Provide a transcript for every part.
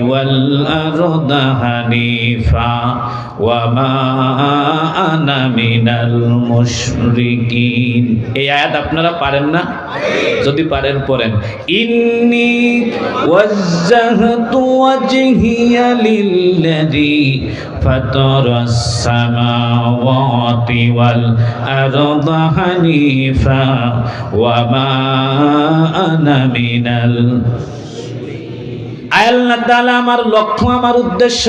والأرض حنيفا وما أنا من المشركين এই আয়াত আপনারা পারেন না যদি পারেন পড়েন ইন্নি ওয়াজ্জাহতু ওয়াজহিয়া লিল্লাযী ফাতারাস সামাওয়াতি ওয়াল আরদা হানিফা ওয়া মা আনা না দালা আমার লক্ষ্য, আমার উদ্দেশ্য,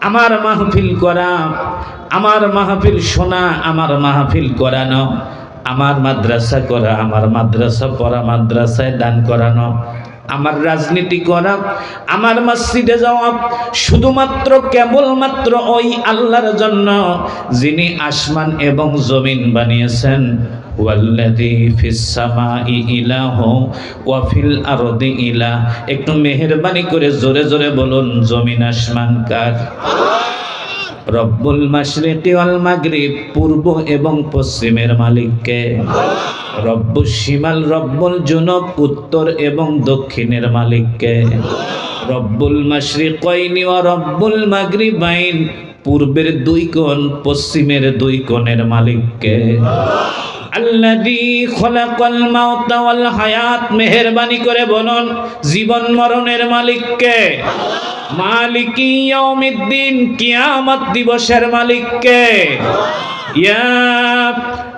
আমার মাহফিল করা, আমার মাহফিল শোনা, আমার মাহফিল করানো, আমার মাদ্রাসা করা, আমার মাদ্রাসা পড়া, মাদ্রাসায় দান করানো আমার রাজনীতি করা, আমার মসজিদে যাওয়া, শুধুমাত্র কেবলমাত্র ওই আল্লাহর জন্য যিনি আসমান এবং জমিন বানিয়েছেন। একটু মেহেরবানি করে জোরে জোরে বলুন, জমিন আসমান কার? রব্বুল মাশরিকি ওয়াল মাগরিব, পূর্ব এবং পশ্চিমের মালিককে। রব্বুল শিমাল, রব্বুল জুনব, উত্তর এবং দক্ষিণের মালিককে। রব্বুল মাশরিকাইনি ওয়া রব্বুল মাগরিবাইন, পূর্বের দুই কোণ, পশ্চিমের দুই কোণের মালিককে। ওয়াল হায়াত, মেহেরবানি করে বলুন, জীবন মরণের মালিককে। মালিকি ইয়াউমিদ্দিন, কিয়ামত দিবসের মালিককে। ইয়া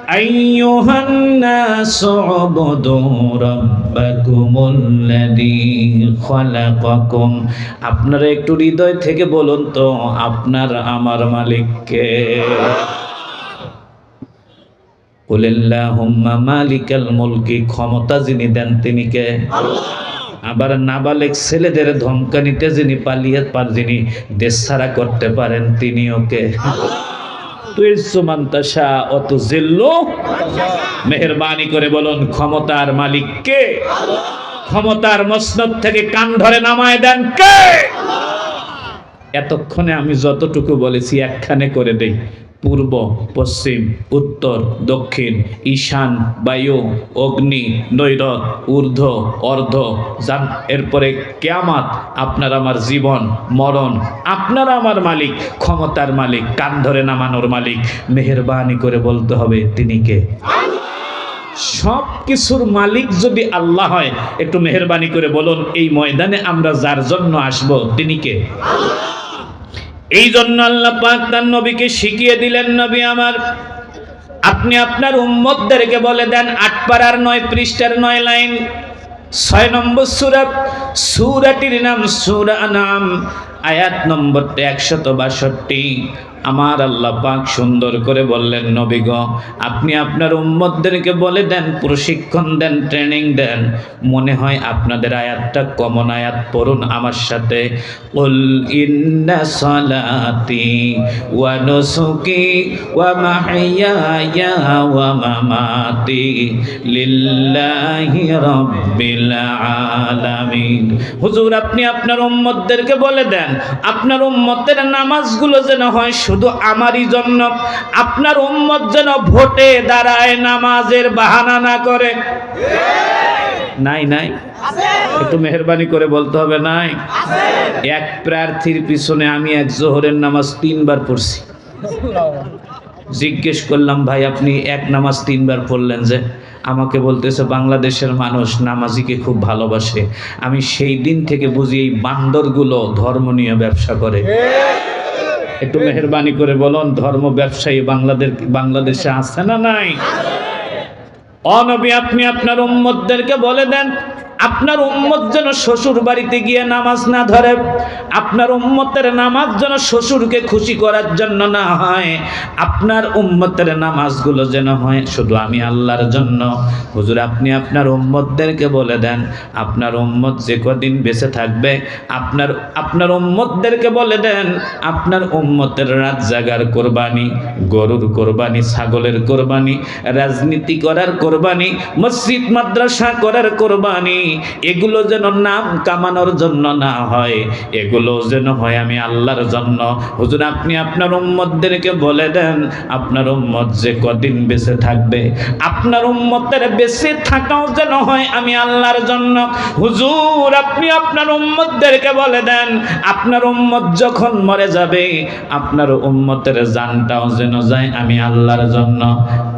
আইয়ুহান নাসু উবুদু রাব্বাকুমুল্লাযী খলাকাকুম। আপনারা একটু হৃদয় থেকে বলুন তো, আপনার, আমার মালিককে। কুলিল্লাহুম্মা মালিকাল মুলকি, ক্ষমতা যিনি দেন তিনি কে? আবার নাবালেক ছেলেদের ধমকানিতে যিনি পালিয়ে পার যিনি দেশ ছাড়া করতে পারেন তিনি ওকে। মেহরবানি করে বলুন ক্ষমতার মালিক কে? ক্ষমতার মসনদ থেকে কান ধরে নামায় দেন কে? এতক্ষণে আমি যতটুকু বলেছি একখানে করে দেই। পূর্ব, পশ্চিম, উত্তর, দক্ষিণ, ঈশান, বায়ু, অগ্নি, নৈরত, ঊর্ধ্ব, অর্ধ, জান, এরপরে কেয়ামাত। আপনার আমার জীবন, মরণ, আপনার আমার মালিক, ক্ষমতার মালিক, কান ধরে নামানোর মালিক, মেহরবানি করে বলতে হবে তিনি কে? সব কিছুর মালিক যদি আল্লাহ হয়, একটু মেহরবানি করে বলুন, এই ময়দানে আমরা যার জন্য আসব, তিনি কে? এই জন্য আল্লাহ পাক তার নবীকে শিখিয়ে দিলেন, নবী আমার, আপনি আপনার উম্মতদেরকে বলে দেন আট পাড়ার নয়, পৃষ্ঠার নয় লাইন, ছয় নম্বর সুরা সুরাটির নাম সুরা নাম আয়াত নম্বর একশত বাষট্টি। আমার আল্লাহ পাক সুন্দর করে বললেন নবীগ আপনি আপনার উম্মতদেরকে বলে দেন, প্রশিক্ষণ দেন ট্রেনিং দেন। মনে হয় আপনাদের আয়াতটা কমন আয়াত, পড়ুন আমার সাথে। উল ইন্না সালাতি ওয়া নুসুকি ওয়া মাহইয়ায়া ওয়া মামাতি লিল্লাহি রাব্বিল আলামিন। হুজুর, আপনি আপনার উম্মতদেরকে বলে দেন, আপনার উম্মতের নামাজগুলো যেন হয় শুধু আমারই জন্য, আপনার উম্মত যেন ভোটে দাঁড়ায়, নামাজের বাহানা না করে। নাই নাই। একটু মেহরবানি করে বলতে হবে, নাই। এক প্রার্থীর পিছনে আমি এক জোহরের নামাজ তিনবার পড়ছি। জিজ্ঞেস করলাম, ভাই, আপনি এক নামাজ তিনবার পড়লেন যে? আমাকে বলতেছে, বাংলাদেশের মানুষ নামাজিকে খুব ভালোবাসে। আমি সেই দিন থেকে বুঝি এই বান্দরগুলো ধর্ম নিয়ে ব্যবসা করে। একটু মেহরবানি করে বলুন, ধর্ম ব্যবসায়ী বাংলাদেশ, বাংলাদেশে আছে না নাই? অনবী, আপনি আপনার উম্মতদেরকে বলে দেন আপনার উম্মত যেন শ্বশুর বাড়িতে গিয়ে নামাজ না ধরে, আপনার উম্মতের নামাজ যেন শ্বশুরকে খুশি করার জন্য না হয়, আপনার উম্মতের নামাজগুলো যেন হয় শুধু আমি আল্লাহর জন্য। হুজুর, আপনি আপনার উম্মতদেরকে বলে দেন, আপনার উম্মত যে কদিন বেঁচে থাকবে, আপনার আপনার উম্মতদেরকে বলে দেন, আপনার উম্মতের রাত জাগার কোরবানি, গরুর কোরবানি, ছাগলের কোরবানি, রাজনীতি করার কোরবানি, মসজিদ, মাদ্রাসা করার কোরবানি এগুলো যেন নাম কামানোর জন্য না হয়, এগুলো যেন হয় আমি আল্লাহর জন্য। হুজুর, আপনি আপনার উম্মতদেরকে বলে দেন, আপনার উম্মত যে কদিন বেঁচে থাকবে, আপনার উম্মতের বেঁচে থাকাও যেন হয় আমি আল্লাহর জন্য। হুজুর, আপনি আপনার উম্মতদেরকে বলে দেন, আপনার উম্মত যখন মরে যাবে, আপনার উম্মতের জানটাও যেন যায় আমি আল্লাহর জন্য।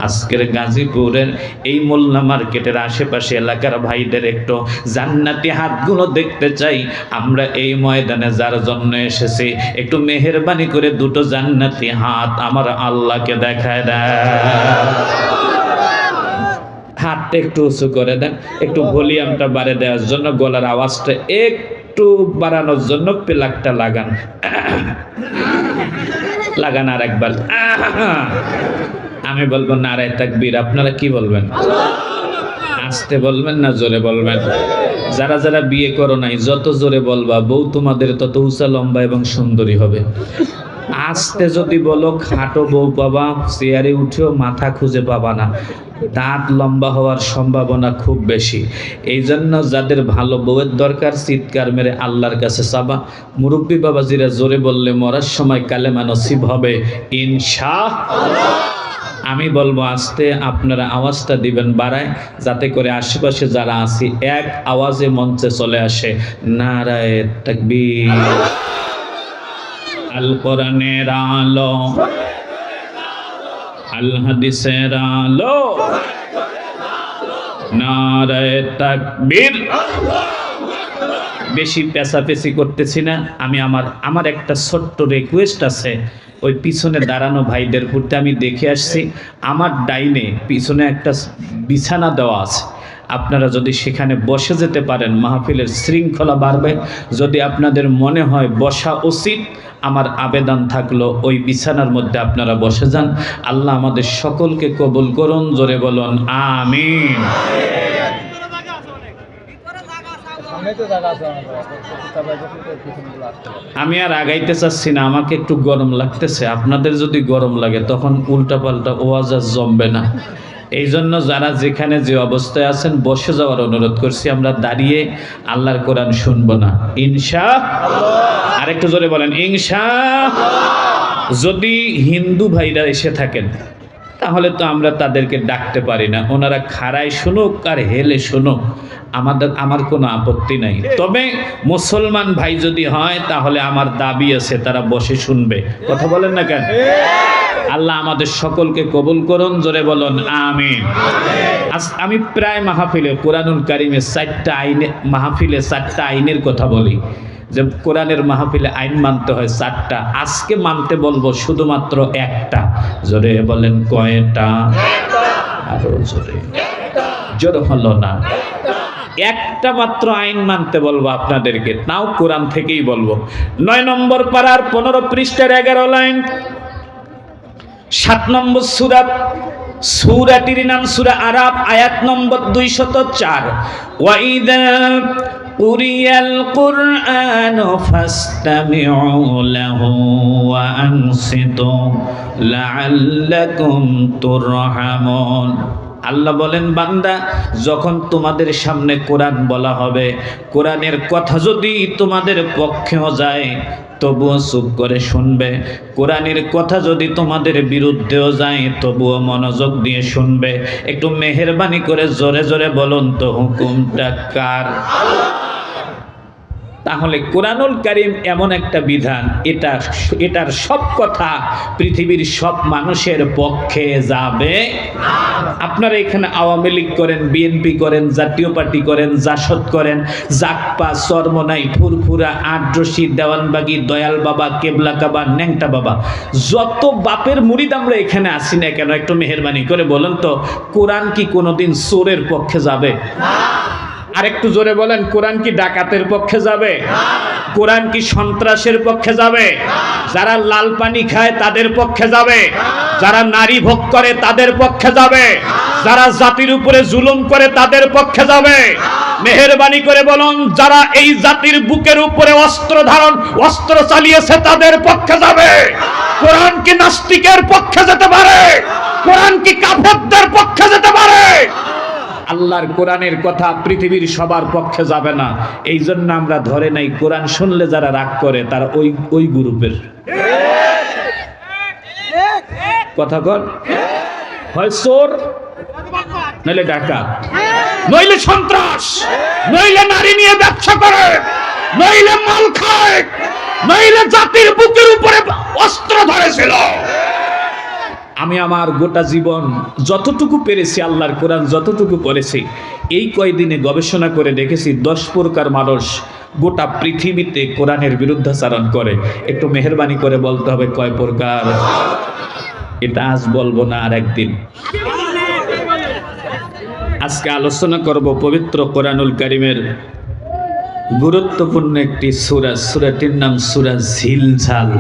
আজকের গাজীপুরের এই মোল্লা মার্কেটের আশেপাশে এলাকার ভাইদের একটু জান্নাতি হাতগুলো দেখতে চাই। আমরা এই ময়দানে যার জন্য এসেছি, একটু মেহেরবানি করে দুটো জান্নাতি হাত আমার আল্লাহকে দেখায় দেয় হাতটা একটু উঁচু করে দেন, একটু ভলিউমটা বাড়ে দেওয়ার জন্য, গলার আওয়াজটা একটু বাড়ানোর জন্য প্লাগটা লাগান। লাগান আর একবার। আমি বলব নারায় তাকবীর, আপনারা কি বলবেন? আসতে বলবেন না জোরে বলবেন? যারা যারা বিয়ে করো নাই, যত জোরে বলবা, বউ তোমাদের তত উঁচা, লম্বা এবং সুন্দরী হবে। আসতে যদি বলো, খাটো বউ পাবা, চেয়ারে উঠেও মাথা খুঁজে পাবা না। দাঁত লম্বা হওয়ার সম্ভাবনা খুব বেশি। এই জন্য যাদের ভালো বউয়ের দরকার, চিৎকার মেরে আল্লাহর কাছে চাবা। মুরব্বী বাবাজিরা জোরে বললে মরার সময় কালেমা নসিব হবে। ইনশা আমি বলব, আস্তে আপনারা আওয়াজটা দিবেন বাড়ায়, যাতে করে আশেপাশে যারা আছি, এক আওয়াজে মঞ্চে চলে আসে। নারায় তাকবীর। আল কোরআনের আলো। আল হাদিসের আলো। নারায় তাকবীর। বেশি পেঁচাপেচি করতেছি না। আমি আমার আমার একটা ছোট্ট রিকোয়েস্ট আছে। ওই পিছনে দাঁড়ানো ভাইদের প্রতি আমি দেখে আসছি। আমার ডাইনে পিছনে একটা বিছানা দেওয়া আছে। আপনারা যদি সেখানে বসে যেতে পারেন, মাহফিলের শৃঙ্খলা বাড়বে। যদি আপনাদের মনে হয় বসা উচিত, আমার আবেদন থাকল ওই বিছানার মধ্যে আপনারা বসে যান। আল্লাহ আমাদের সকলকে কবুল করুন, জোরে বলুন, আমিন সামনে তো জায়গা আছে অনেক সবাই পিছনগুলো আসতে পারে আমি আর আগাইতে চাচ্ছি না, আমাকে একটু গরম লাগতেছে। আপনাদের যদি গরম লাগে, তখন উল্টাপাল্টা ওয়াজ আর জমবে না। এই জন্য যারা যেখানে যে অবস্থায় আছেন, বসে যাওয়ার অনুরোধ করছি, আমরা দাঁড়িয়ে আল্লাহর কোরআন শুনব না। ইনশা আরেকটু জোরে বলেন, ইনশা যদি হিন্দু ভাইরা এসে থাকেন তাহলে তো আমরা তাদেরকে ডাকতে পারি না। ওনারা খাড়ায় শুনুক আর হেলে শুনুক। আমাদের, আমার কোনো আপত্তি নাই। তবে মুসলমান ভাই যদি হয়, তাহলে আমার দাবি আছে, তারা বসে শুনবে। কথা বলেন না কেন? আল্লাহ আমাদের সকলকে কবুল করুন, জোরে বলুন, আমিন। আজ আমি প্রায় মাহফিলে, কোরআনুল কারিমের চারটা আইনে, মাহফিলে চারটা আইনের কথা বলি। যে কোরআনের মাহফিলে আইন মানতে হয় চারটা, আজকে মানতে বলব শুধুমাত্র একটা। জোরে বলেন কয়টা? আরও জোরে। জোর হলো না। একটা মাত্র আইন মানতে বলব আপনাদেরকে তাও কোরআন থেকেই বলব। নয় নম্বর পাড়ার পনেরো পৃষ্ঠার এগারো লাইন। সাত নম্বর সুরাত সুরাটির নাম সুরা আরাব আয়াত নম্বর দুইশত চার। আল্লাহ বলেন, বান্দা, যখন তোমাদের সামনে কোরআন বলা হবে, কোরআনের কথা যদি তোমাদের পক্ষেও যায়, তবুও চুপ করে শুনবে। কোরআনের কথা যদি তোমাদের বিরুদ্ধেও যায়, তবুও মনোযোগ দিয়ে শুনবে। একটু মেহরবানি করে জোরে জোরে বলুন তো, হুকুমটা কার? তাহলে কোরআনুল কারিম এমন একটা বিধান, এটা এটার সব কথা পৃথিবীর সব মানুষের পক্ষে যাবে। আপনারা এখানে আওয়ামী লীগ করেন, বিএনপি করেন, জাতীয় পার্টি করেন, জাসদ করেন জাকপা চরমনাই, ফুরফুরা, আটরশি, দেওয়ানবাগি, দয়াল বাবা, কেবলা কাবা, ন্যাংটা বাবা, যত বাপের মুড়িদ আমরা এখানে আসি না কেন, একটু মেহরবানি করে বলেন তো, কোরআন কি কোনোদিন চোরের পক্ষে যাবে? আর একটু জোরে বলেন, কোরআন কি ডাকাতের পক্ষে যাবে? কোরআন কি সন্ত্রাসের পক্ষে যাবে? যারা লাল পানি খায় তাদের পক্ষে যাবে? যারা নারী ভোগ করে তাদের পক্ষে যাবে? যারা জাতির উপরে জুলুম করে তাদের পক্ষে যাবে? মেহরবানি করে বলুন, যারা এই জাতির বুকের উপরে অস্ত্র ধারণ, অস্ত্র চালিয়েছে তাদের পক্ষে যাবে? কোরআন কি নাস্তিকের পক্ষে যেতে পারে? কোরআন কি কাফেরদের পক্ষে যেতে পারে? আল্লাহর কোরআনের কথা পৃথিবীর সবার পক্ষে যাবে না। এই জন্য আমরা ধরে নাই, কোরআন শুনলে যারা রাগ করে, তারা ওই ওই গ্রুপের। কথা কর হয় চোর, নইলে ডাকাত। নইলে সন্ত্রাস, নইলে নারী নিয়ে ব্যবসা করে, নইলে মাল খায়, নইলে জাতির বুকের উপরে অস্ত্র ধরেছিল। আমি আমার গোটা জীবন যতটুকু পেরেছি, আল্লাহর কোরআন যতটুকু পড়েছি এই কয়দিনে গবেষণা করে দেখেছি দশ প্রকার মানুষ গোটা পৃথিবীতে কোরআনের বিরুদ্ধাচারণ করে। একটু মেহরবানি করে বলতে হবে কয় প্রকার? এটা আজ বলব না আর একদিন। আজকে আলোচনা করব পবিত্র কোরআনুল কারিমের গুরুত্বপূর্ণ একটি সুরা। সুরাটির নাম সুরা ঝিলঝাল।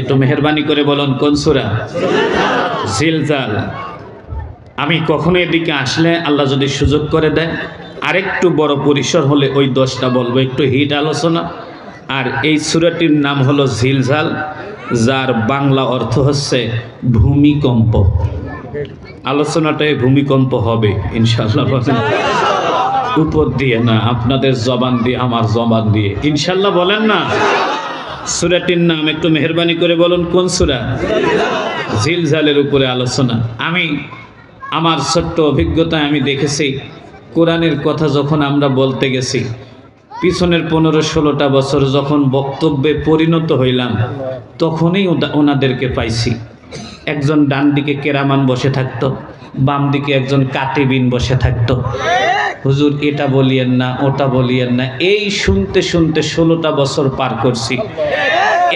একটু মেহরবানি করে বলুন, কোন সুরা? ঝিলঝাল আমি কখনো এদিকে আসলে আল্লাহ যদি সুযোগ করে দেয়, আরেকটু বড় পরিসর হলে ওই দশটা বলব, একটু হিট আলোচনা। আর এই সুরাটির নাম হলো ঝিলঝাল যার বাংলা অর্থ হচ্ছে ভূমিকম্প। আলোচনাটায় ভূমিকম্প হবে ইনশাল্লাহ উপর দিয়ে না, আপনাদের জবান দিয়ে, আমার জবান দিয়ে। ইনশাল্লাহ বলেন না? সুরাটির নাম একটু মেহরবানি করে বলুন, কোন সুরা? ঝিলঝালের উপরে আলোচনা। আমি আমার ছোট্ট অভিজ্ঞতায় আমি দেখেছি, কোরআনের কথা যখন আমরা বলতে গেছি, পিছনের পনেরো ষোলোটা বছর যখন বক্তব্যে পরিণত হইলাম, তখনই ওনাদেরকে পাইছি। একজন ডান দিকে কেরামান বসে থাকতো, বাম দিকে একজন কাটিবিন বসে থাকতো। হুজুর, এটা বলিয়েন না, ওটা বলিয়েন না। এই শুনতে শুনতে ষোলোটা বছর পার করছি।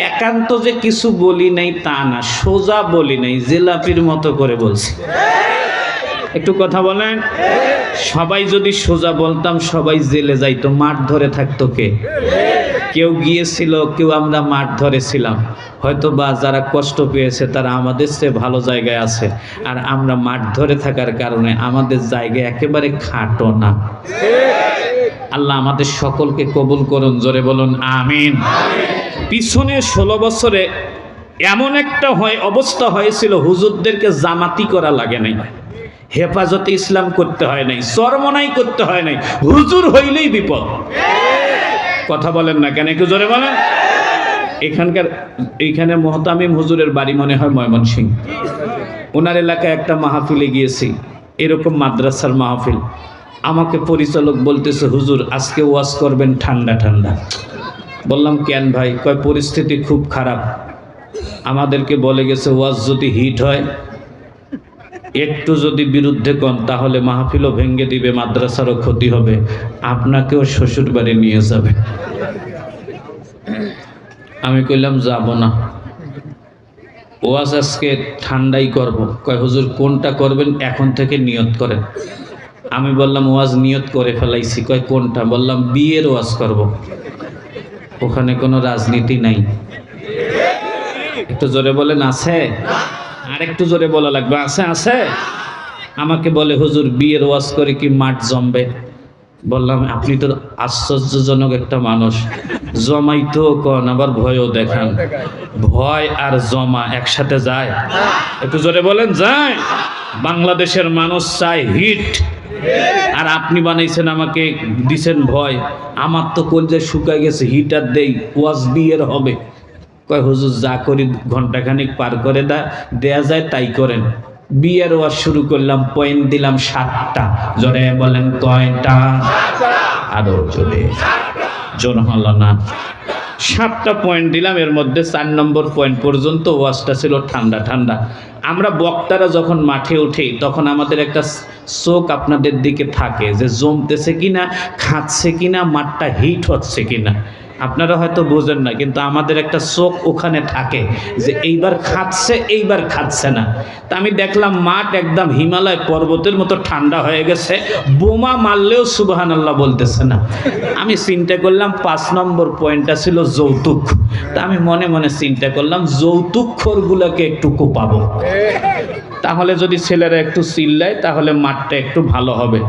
একান্ত যে কিছু বলি নাই তা না, সোজা বলি নাই, জেলাপির মতো করে বলছি। একটু কথা বলেন? সবাই যদি সোজা বলতাম, সবাই জেলে যাইতো, মাঠ ধরে থাকতো কে? কেউ গিয়েছিল, কেউ আমরা মাঠ ধরেছিলাম। হয়তো বা যারা কষ্ট পেয়েছে, তারা আমাদের চেয়ে ভালো জায়গায় আছে। আর আমরা মাঠ ধরে থাকার কারণে আমাদের জায়গায় একেবারে খাটো না। আল্লাহ আমাদের সকলকে কবুল করুন, জোরে বলুন, আমিন। পিছনে ষোলো বছরে এমন একটা হয়, অবস্থা হয়েছিল, হুজুরদেরকে জামাতি করা লাগে নাই। হেফাজতে ইসলাম করতে হয় নাই, চরমনাই করতে হয় নাই। হুজুর হইলেই বিপদ। কথা বলেন না কেন? একটু জোরে বলেন। এখানকার এইখানে মোহতামিম হুজুরের বাড়ি মনে হয় ময়মনসিং ওনার এলাকায় একটা মাহফিলে গিয়েছি। এরকম মাদ্রাসার মাহফিল। আমাকে পরিচালক বলতেছে, হুজুর, আজকে ওয়াজ করবেন ঠান্ডা ঠান্ডা। বললাম, কেন ভাই? কয়, পরিস্থিতি খুব খারাপ। আমাদেরকে বলে গেছে, ওয়াজ যদি হিট হয় একটু যদি বিরুদ্ধে কন, তাহলে মাহফিলও ভেঙ্গে দিবে, মাদ্রাসারও ক্ষতি হবে। আপনাকেও শ্বশুর বাড়ি নিয়ে যাবে। আমি কইলাম, যাব না। ওয়াজ আজকে ঠান্ডাই করব। কয়, হুজুর, কোনটা করবেন? এখন থেকে নিয়ত করেন। আমি বললাম, ওয়াজ নিয়ত করে ফেলাইছি। কয়, কোনটা? বললাম, বিয়ের ওয়াজ করব। ওখানে কোনো রাজনীতি নাই। একটু জোরে বলেন, আছে? আর একটু জোরে বলা লাগবে। আছে আছে? আমাকে বলে, হুজুর, বিয়ের ওয়াজ করে কি মাঠ জমবে? বললাম, আপনি তো আশ্চর্যজনক একটা মানুষ। জমাইতো কন, আবার ভয়ও দেখান। ভয় আর জমা একসাথে যায়? একটু জোরে বলেন, যায়। বাংলাদেশের মানুষ চায় হিট। আর আপনি বানাইছেন আমাকে, দিছেন ভয়। আমার তো কলজে শুকায় গেছে, হিটার দেই, ওয়াজ বিয়ের হবে। কয়, হুজুর, যা করি ঘন্টাখানিক পার করে দা, দেয়া যায় তাই করেন। বিয়ের ওয়াজ শুরু করলাম, পয়েন্ট দিলাম সাতটা। জোরে বলেন, কয়টা? আরও জোরে। জোর হলো না সাতটা পয়েন্ট দিলাম, এর মধ্যে চার নম্বর পয়েন্ট পর্যন্ত ওয়াজটা ছিল ঠান্ডা ঠান্ডা। আমরা বক্তারা যখন মাঠে উঠি, তখন আমাদের একটা চোখ আপনাদের দিকে থাকে যে, জমতেছে কিনা, খাচ্ছে কিনা, মাঠটা হিট হচ্ছে কিনা? আপনারা হয়তো বোঝেন না, কিন্তু আমাদের একটা চোখ ওখানে থাকে যে এইবার খাচ্ছে এইবার খাচ্ছে না। তা আমি দেখলাম মাঠ একদম হিমালয় পর্বতের মতো ঠান্ডা হয়ে গেছে, বোমা মারলেও সুবাহান আল্লাহ বলতেছে না। আমি চিন্তা করলাম পাঁচ নম্বর পয়েন্টটা ছিল যৌতুক। তা আমি মনে মনে চিন্তা করলাম যৌতুক খোরগুলোকে একটু কোপাবো। তাহলে যদি ছেলেরা একটু চিল্লায়, তাহলে মাঠটা একটু ভালো হবে।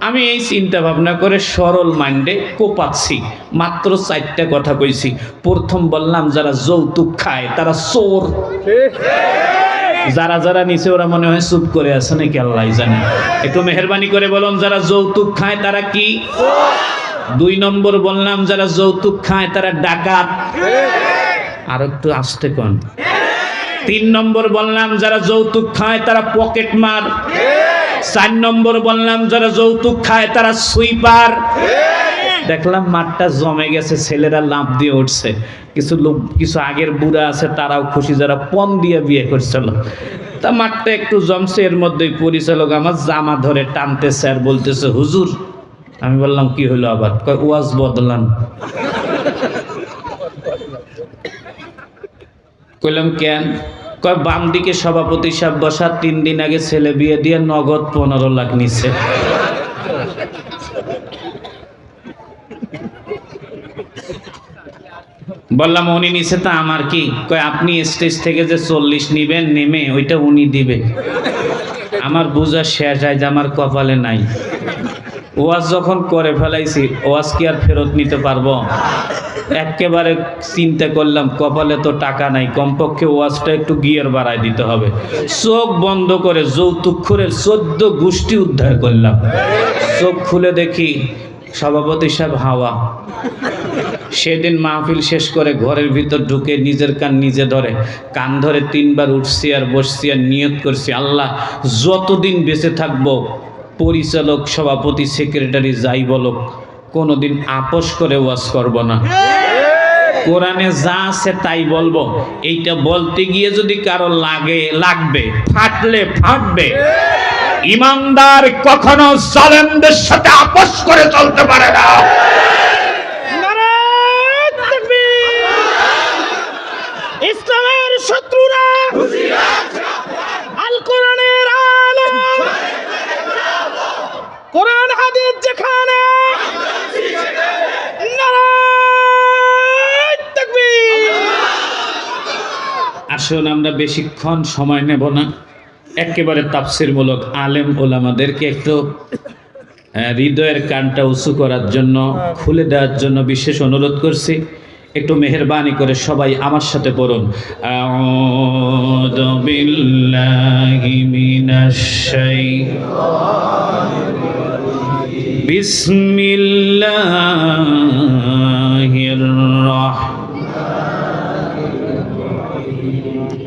আমি এই চিন্তা ভাবনা করে সরল মাইন্ডে কোপাচ্ছি। মাত্র চারটা কথা কইছি। প্রথম বললাম, যারা যৌতুক খায়, তারা চোর। যারা যারা নিচে, ওরা মনে হয় চুপ করে আছে নাকি আল্লাহ জানে। একটু মেহরবানি করে বলুন, যারা যৌতুক খায়, তারা কি? দুই নম্বর বললাম, যারা যৌতুক খায়, তারা ডাকাত। আর একটু আসতে কন। তিন নম্বর বললাম, যারা যৌতুক খায়, তারা পকেট মার চার নম্বর বললাম, যারা যৌতুক খায় তারা সুইপার। দেখলাম মাঠটা জমে গেছে, ছেলেরা লাভ দিয়ে উঠছে। কিছু লোক, কিছু আগের বুড়া আছে, তারাও খুশি, যারা পণ দিয়ে বিয়ে করছিল তা মাঠটা একটু জমছে, এর মধ্যেই পরিচালক আমার জামা ধরে টানতেছে আর বলতেছে, হুজুর। আমি বললাম, কি হলো আবার? কয়, ওয়াজ বদলান। কইলাম, কেন? কয়, বাম দিকে সভাপতি সাহেব বসা তিন দিন আগে ছেলে বিয়ে দিয়ে নগদ পনেরো লাখ নিচ্ছে বললাম, উনি নিছে তা আমার কি? কয়, আপনি স্টেজ থেকে যে চল্লিশ নিবেন, নেমে ওইটা উনি দিবে। আমার বোঝা শেষ হয় যে আমার কপালে নাই। ওয়াজ যখন করে ফেলাইছি, ওয়াজ কি আর ফেরত নিতে পারব? একেবারে চিন্তা করলাম, কপালে তো টাকা নাই, কমপক্ষে ওয়াজটা একটু গিয়ার বাড়ায় দিতে হবে। চোখ বন্ধ করে যৌতুক করে চোদ্দ গোষ্ঠী উদ্ধার করলাম। চোখ খুলে দেখি সভাপতি সাহেব হাওয়া। সেদিন মাহফিল শেষ করে ঘরের ভিতর ঢুকে নিজের কান নিজে ধরে, কান ধরে তিনবার উঠছি আর বসছি আর নিয়ত করছি, আল্লাহ, যতদিন বেঁচে থাকব, পরিচালক, সভাপতি, সেক্রেটারি, যাই বলুক কোনোদিন আপোষ করে ওয়াজ করব না। কোরআনে যা আছে তাই বলব। এইটা বলতে গিয়ে যদি কারও লাগে, লাগবে, ফাটলে ফাটবে। ইমানদার কখনো জালেমদের সাথে আপোষ করে চলতে পারে না ইসলামের শত্রুরা আল কোরআনের আলো কোরআন হাদিস যেখানে নারায় তাকবীর। আসুন, আমরা বেশিক্ষণ সময় নেব না। একেবারে তাফসিরমূলক আলেম ওলামাদেরকে একটু হৃদয়ের কানটা উঁচু করার জন্য, খুলে দেওয়ার জন্য বিশেষ অনুরোধ করছি। একটু মেহরবানি করে সবাই আমার সাথে পড়ুন। আউযু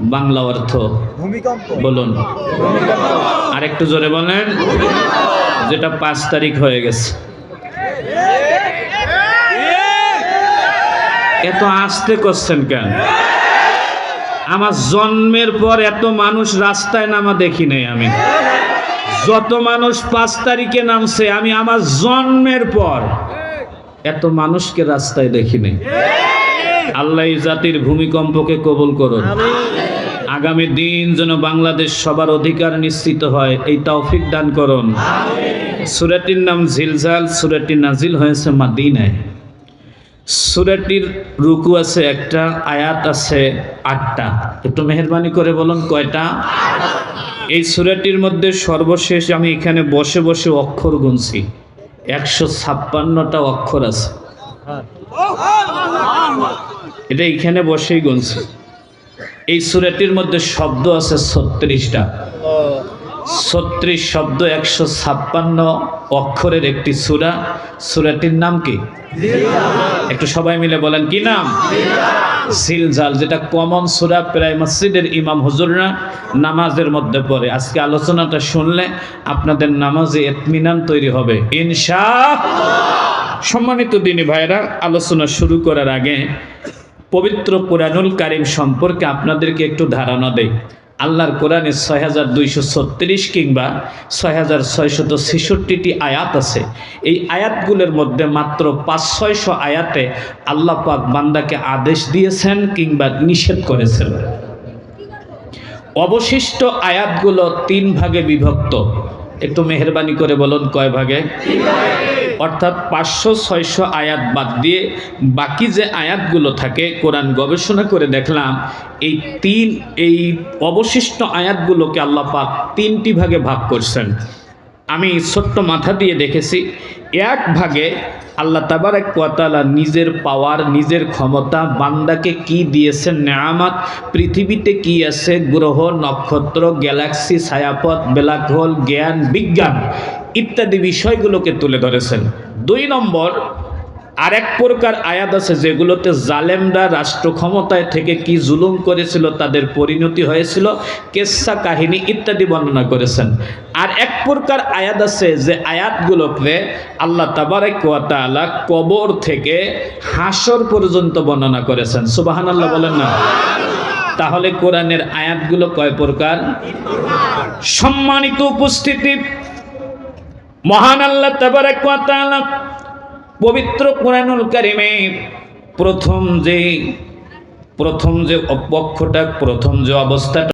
বাংলা অর্থ। বলুন। আর একটু জোরে বলেন। যেটা পাঁচ তারিখ হয়ে গেছে। এত আসতে করছেন কেন? আমার জন্মের পর এত মানুষ রাস্তায় নামা দেখি নাই আমি। যত মানুষ পাঁচ তারিখে নামছে আমি আমার জন্মের পর এত মানুষকে রাস্তায় দেখি নাই। আল্লাহ এই জাতির ভূমিকম্পকে কবুল করুন। আগামী দিন যেন বাংলাদেশ সবার অধিকার নিশ্চিত হয় এই তৌফিক দান করুন। সুরাটির নাম ঝিলঝাল সুরাটি নাজিল হয়েছে মা মাদিনায়। সুরাটির রুকু আছে একটা আয়াত আছে আটটা। একটু মেহরবানি করে বলুন কয়টা? এই সুরাটির মধ্যে সর্বশেষ আমি এখানে বসে বসে অক্ষর গুনছি। একশো ছাপ্পান্নটা অক্ষর আছে। এটা এইখানে বসেই গুনছি। এই সুরাটির মধ্যে শব্দ আছে ছত্রিশটা। ছত্রিশ শব্দ একশো ছাপ্পান্ন অক্ষরের একটি সুরা। সুরাটির নাম কি? একটু সবাই মিলে বলেন, কি নাম? সিলজাল, যেটা কমন সুরা, প্রায় মসজিদের ইমাম হুজুররা নামাজের মধ্যে পড়ে। আজকে আলোচনাটা শুনলে আপনাদের নামাজে এতমিনান তৈরি হবে। ইনশা সম্মানিত দিনী ভাইরা আলোচনা শুরু করার আগে পবিত্র কোরআনুল কারিম সম্পর্কে আপনাদেরকে একটু ধারণা দেই। আল্লাহর কোরআনে ছয় হাজার দুইশো ছত্রিশ কিংবা ছয় হাজার ছয়শত ছেষট্টিটি আয়াত আছে। এই আয়াতগুলোর মধ্যে মাত্র পাঁচ ছয়শো আয়াতে আল্লাহ পাক বান্দাকে আদেশ দিয়েছেন কিংবা নিষেধ করেছেন। অবশিষ্ট আয়াতগুলো তিন ভাগে বিভক্ত। একটু মেহরবানি করে বলুন কয় ভাগে? অর্থাৎ পাঁচশো, ছয়শো আয়াত বাদ দিয়ে বাকি যে আয়াতগুলো থাকে, কোরআন গবেষণা করে দেখলাম, এই তিন, এই অবশিষ্ট আয়াতগুলোকে আল্লাহ তিনটি ভাগে ভাগ করছেন। আমি ছোট্ট মাথা দিয়ে দেখেছি, এক ভাগে আল্লাহ তাবারাক ওয়াতালা নিজের পাওয়ার, নিজের ক্ষমতা, বান্দাকে কি দিয়েছেন, নেয়ামাত, পৃথিবীতে কি আছে, গ্রহ, নক্ষত্র, গ্যালাক্সি, ছায়াপথ ব্ল্যাক হোল, জ্ঞান, বিজ্ঞান ইত্যাদি বিষয়গুলোকে তুলে ধরেছেন। দুই নম্বর, আরেক প্রকার আয়াত আছে যেগুলোতে জালেমরা রাষ্ট্র ক্ষমতায় থেকে কি জুলুম করেছিল, তাদের পরিণতি হয়েছিল, কেসা কাহিনী ইত্যাদি বর্ণনা করেছেন। আর এক প্রকার আয়াত আছে যে আয়াতগুলোকে আল্লাহ তাবারেক ওয়া কবর থেকে হাসর পর্যন্ত বর্ণনা করেছেন। সুবাহান আল্লাহ বলেন না? তাহলে কোরআনের আয়াতগুলো কয় প্রকার? সম্মানিত উপস্থিতি মহান আল্লাহ তাবারাক ওয়া তাআলা পবিত্র কোরআনুল কারিমে প্রথম যে প্রথম যে অপক্ষটা প্রথম যে অবস্থাটা